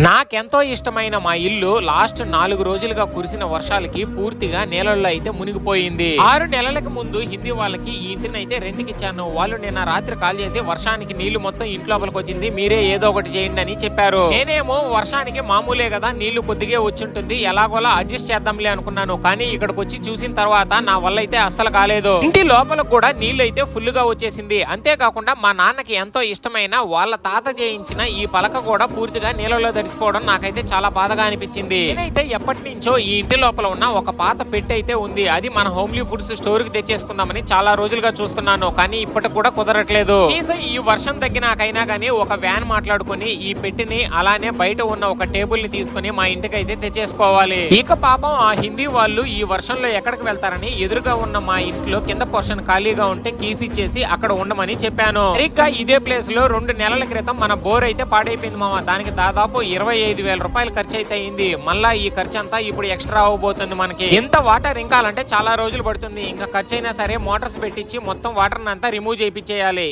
నాకెంతో ఇష్టమైన మా ఇల్లు లాస్ట్ నాలుగు రోజులుగా కురిసిన వర్షాలకి పూర్తిగా నీళ్ళల్లో అయితే మునిగిపోయింది. ఆరు నెలలకు ముందు హిందీ వాళ్ళకి ఈ ఇంటిని అయితే రెంట్కి ఇచ్చాను. వాళ్ళు నిన్న రాత్రి కాల్ చేసి వర్షానికి నీళ్ళు మొత్తం ఇంట్లోపలికి వచ్చింది మీరే ఏదో ఒకటి చేయండి అని చెప్పారు. నేనేమో వర్షానికి మామూలే కదా నీళ్ళు కొద్దిగా వచ్చుంటుంది ఎలాగోలా అడ్జస్ట్ చేద్దాంలే అనుకున్నాను. కానీ ఇక్కడికి వచ్చి చూసిన తర్వాత నా వల్ల అయితే అస్సలు కాలేదు. ఇంటి లోపల కూడా నీళ్ళు అయితే ఫుల్గా వచ్చేసింది. అంతేకాకుండా మా నాన్నకి ఎంతో ఇష్టమైన వాళ్ళ తాత చేయించిన ఈ పలక కూడా పూర్తిగా నీళ్ళలో తడిసిపోవడం నాకైతే చాలా బాధగా అనిపించింది. నేనైతే ఎప్పటి నుంచో ఈ ఇంటి లోపల ఉన్న ఒక పాత పెట్టి అయితే ఉంది. అది మన హోమ్లీ ఫుడ్స్ స్టోర్కి తెచ్చేసుకుందామని చాలా రోజులుగా చూస్తున్నాను. కానీ ఇప్పటికి కూడా కుదరట్లేదు. ఈ వర్షం తగ్గినాకైనా కానీ ఒక వ్యాన్ మాట్లాడుకొని ఈ పెట్టిని అలానే బయట ఉన్న ఒక టేబుల్ని తీసుకొని మా ఇంటికి అయితే తెచ్చేసుకోవాలి. ఇక పాపం ఆ హిందీ వాళ్ళు ఈ వర్షంలో ఎక్కడికి వెళ్తారని ఎదురుగా ఉన్న మా ఇంట్లో కింద పోర్షన్ ఖాళీగా ఉంటే కీస్ ఇచ్చేసి అక్కడ ఉండమని చెప్పాను. సరిగ్గా ఇదే ప్లేస్లో రెండు నెలల క్రితం మన బోర్ అయితే పాడైపోయింది మామ. దానికి దాదాపు ఇరవై ఐదు వేల రూపాయలు ఖర్చు అయితే అయింది. మళ్ళా ఈ ఖర్చు అంతా ఇప్పుడు ఎక్స్ట్రా అవ్వబోతుంది మనకి. ఎంత వాటర్ ఇంకాలంటే చాలా రోజులు పడుతుంది. ఇంకా ఖర్చు అయినా సరే మోటార్స్ పెట్టించి మొత్తం వాటర్ అంతా రిమూవ్ చేయించేయాలి